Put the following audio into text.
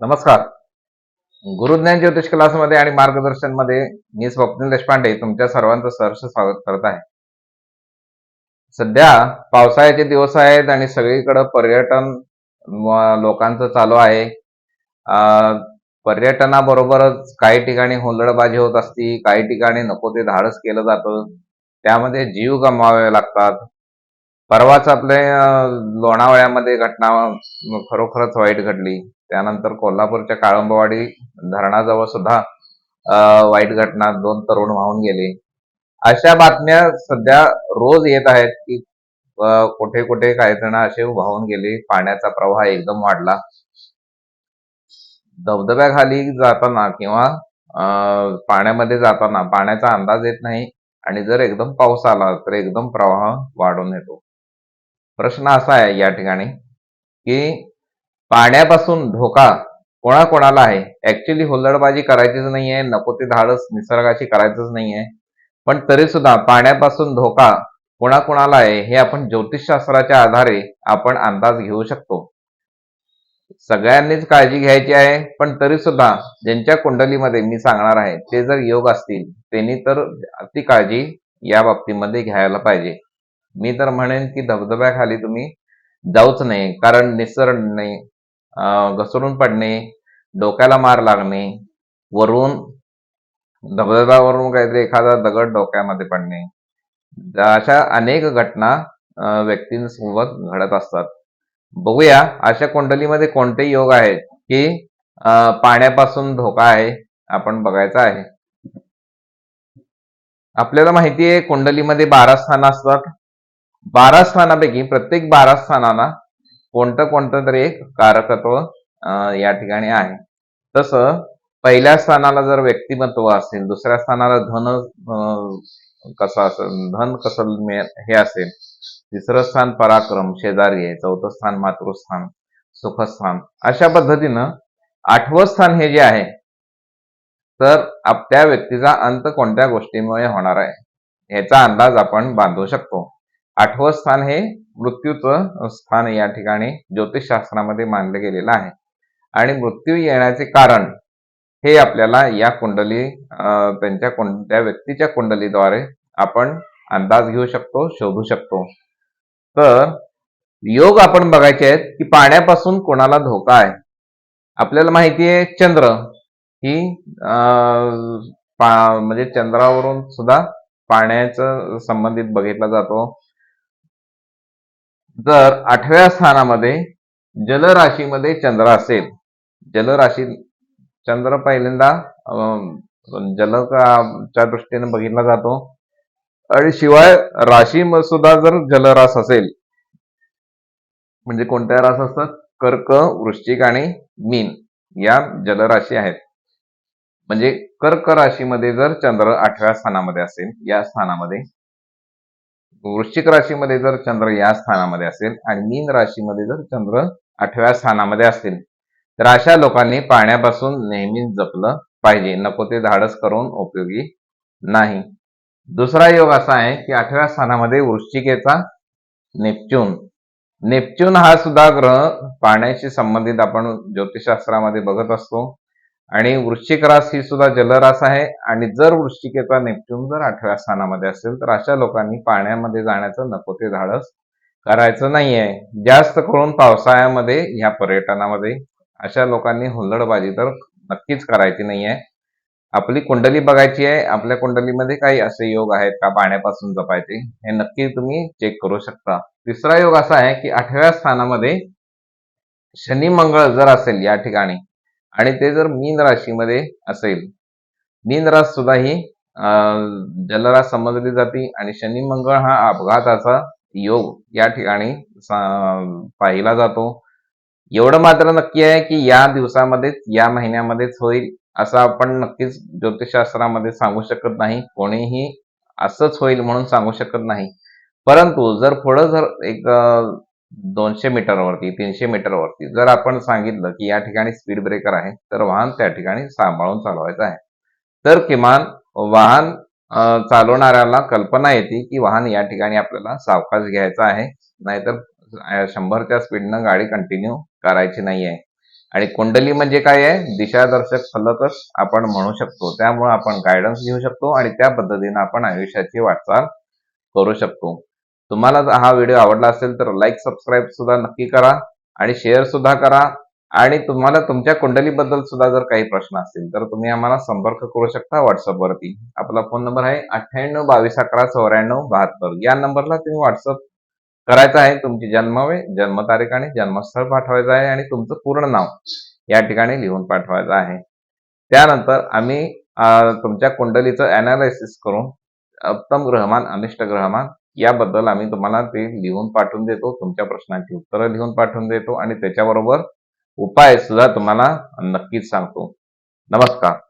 नमस्कार. गुरुज्ञान ज्योतिष क्लासमध्ये आणि मार्गदर्शनमध्ये मी स्वप्नील देशपांडे तुमच्या सर्वांचं सहर्ष स्वागत करत आहे. सध्या पावसाळ्याचे दिवस आहेत आणि सगळीकडे पर्यटन लोकांचं चालू आहे. पर्यटनाबरोबरच काही ठिकाणी हुंदडबाजी होत असती काही ठिकाणी नको ते धाडस केलं जातं. त्यामध्ये जीव गमवावे लागतात. परवाच आपले लोणावळ्यामध्ये घटना खरोखरच वाईट घडली. त्यानंतर कोल्हापूरच्या काळंबवाडी धरणाजवळ सुद्धा वाईट घटना दोन तरुण वाहून गेले. अशा बातम्या सध्या रोज येत आहेत की कुठे कुठे काही जण असे वाहून गेले पाण्याचा प्रवाह एकदम वाढला. धबधब्याखाली जाताना किंवा अं, पाण्यामध्ये जाताना पाण्याचा अंदाज येत नाही आणि जर एकदम पाऊस आला तर एकदम प्रवाह वाढून येतो. प्रश्न असा आहे या ठिकाणी की पाण्यापासून धोका कोणाकोणाला आहे? ऍक्च्युली हुल्लडबाजी करायचीच नाहीये नको ते धाडस निसर्गाची करायचंच नाहीये. पण तरी सुद्धा पाण्यापासून धोका कोणाकोणाला आहे हे आपण ज्योतिषशास्त्राच्या आधारे आपण अंदाज घेऊ शकतो. सगळ्यांनीच काळजी घ्यायची आहे पण तरी सुद्धा ज्यांच्या कुंडलीमध्ये मी सांगणार आहे ते जर योग असतील त्यांनी तर अति काळजी या बाबतीमध्ये घ्यायला पाहिजे. मी तर म्हणेन की धबधब्याखाली तुम्ही जाऊच नाही कारण निसर्ग नाही घसरून पडणे डोक्याला मार लागणे वरून धबधब्यावरून काहीतरी एखादा दगड डोक्यामध्ये पडणे. अशा अनेक घटना व्यक्तींसोबत घडत असतात. बघूया अशा कुंडलीमध्ये कोणते योग आहेत की पाण्यापासून धोका आहे आपण बघायचा आहे. आपल्याला माहिती आहे कुंडलीमध्ये बारा स्थानं असतात. बारा स्थानापैकी प्रत्येक बारा स्थानांना कोणतं कोणतं तरी एक कारकत्व या ठिकाणी आहे. तसं पहिल्या स्थानाला जर व्यक्तिमत्व असेल दुसऱ्या स्थानाला धन कसं असेल धन कसं हे असेल तिसरं स्थान पराक्रम शेजारी आहे चौथं स्थान मातृस्थान सुखस्थान अशा पद्धतीनं आठवं स्थान हे जे आहे तर त्या व्यक्तीचा अंत कोणत्या गोष्टीमुळे होणार आहे याचा अंदाज आपण बांधू शकतो. आठवं स्थान हे मृत्यूचं स्थान या ठिकाणी ज्योतिषशास्त्रामध्ये मानलं गेलेलं आहे. आणि मृत्यू येण्याचे कारण हे आपल्याला या कुंडली त्यांच्या कुंड त्या व्यक्तीच्या कुंडलीद्वारे आपण अंदाज घेऊ शकतो शोधू शकतो. तर योग आपण बघायचे आहेत की पाण्यापासून कोणाला धोका आहे? आपल्याला माहिती आहे चंद्र. ही पा- म्हणजे चंद्रावरून सुद्धा पाण्याचं संबंधित बघितला जातो. जर आठव्या स्थानामध्ये जलराशीमध्ये चंद्र असेल जलराशी चंद्र पहिल्यांदा अं, जलच्या दृष्टीने बघितला जातो. आणि शिवाय राशी सुद्धा जर जलरास असेल म्हणजे कोणत्या रास असतात? कर्क वृश्चिक आणि मीन या जलराशी आहेत. म्हणजे कर्क राशीमध्ये जर चंद्र आठव्या स्थानामध्ये असेल या स्थानामध्ये वृश्चिक राशीमध्ये जर चंद्र या स्थानामध्ये असेल आणि मीन राशीमध्ये जर चंद्र आठव्या स्थानामध्ये असेल तर अशा लोकांनी पाण्यापासून नेहमीच जपलं पाहिजे. नको ते धाडस करून उपयोगी नाही. दुसरा योग असा आहे की आठव्या स्थानामध्ये वृश्चिकेचा नेपच्यून. नेपच्यून हा सुद्धा ग्रह पाण्याशी संबंधित आपण ज्योतिषशास्त्रामध्ये बघत असतो. आणि वृश्चिक रास ही सुद्धा जलरास आहे. आणि जर वृश्चिकेचा नेपच्यून जर आठव्या स्थानामध्ये असेल तर अशा लोकांनी पाण्यामध्ये जाण्याचं नको ते धाडस करायचं नाहीये. जास्त करून पावसाळ्यामध्ये ह्या पर्यटनामध्ये अशा लोकांनी हुल्लडबाजी तर नक्कीच करायची नाहीये. आपली कुंडली बघायची आहे. आपल्या कुंडलीमध्ये काही असे योग आहेत का? पाण्यापासून जपायचे हे नक्की तुम्ही चेक करू शकता. तिसरा योग असा आहे की आठव्या स्थानामध्ये शनी मंगळ जर असेल या ठिकाणी आणि ते जर मीन राशीमध्ये असेल मीन रास सुद्धा ही अं, जलरास समजली जाते आणि शनी मंगळ हा अपघाताचा योग या ठिकाणी पाहिला जातो. एवढं मात्र नक्की आहे की या दिवसामध्येच या महिन्यामध्येच होईल असं आपण नक्कीच ज्योतिषशास्त्रामध्ये सांगू शकत नाही. कोणीही असंच होईल म्हणून सांगू शकत नाही. परंतु जर पुढं जर एक दोनशे मीटरवरती तीनशे मीटरवरती. जर आपण सांगितलं की या ठिकाणी स्पीड ब्रेकर आहे तर वाहन त्या ठिकाणी सांभाळून चालवायचं आहे. तर किमान वाहन चालवणाऱ्याला कल्पना येते की वाहन या ठिकाणी आपल्याला सावकाश घ्यायचं आहे. नाहीतर शंभरच्या स्पीडनं गाडी कंटिन्यू करायची नाही आहे आणि कुंडली म्हणजे काय आहे? दिशादर्शक फलकच आपण म्हणू शकतो. त्यामुळे आपण गायडन्स घेऊ शकतो आणि त्या पद्धतीनं आपण आयुष्याची वाटचाल करू शकतो. तुम्हाला जर हा व्हिडिओ आवडला असेल तर लाईक सबस्क्राईब सुद्धा नक्की करा आणि शेअर सुद्धा करा. आणि तुम्हाला तुमच्या कुंडलीबद्दल सुद्धा जर काही प्रश्न असतील तर तुम्ही आम्हाला संपर्क करू शकता व्हॉट्सअपवरती आपला फोन नंबर आहे अठ्ठ्याण्णव बावीस अकरा चौऱ्याण्णव बहात्तर. या नंबरला तुम्ही व्हॉट्सअप करायचं आहे. तुमची जन्मवेळ जन्मतारीख आणि जन्मस्थळ पाठवायचं आहे आणि तुमचं पूर्ण नाव या ठिकाणी लिहून पाठवायचं आहे. त्यानंतर आम्ही तुमच्या कुंडलीचं अनालिसिस करून उत्तम ग्रहमान अनिष्ट ग्रहमान याबद्दल आम्ही तुम्हाला ते लिहून पाठवून देतो तुमच्या प्रश्नांची उत्तरं लिहून पाठवून देतो आणि त्याच्याबरोबर उपाय सुद्धा तुम्हाला नक्कीच सांगतो. नमस्कार.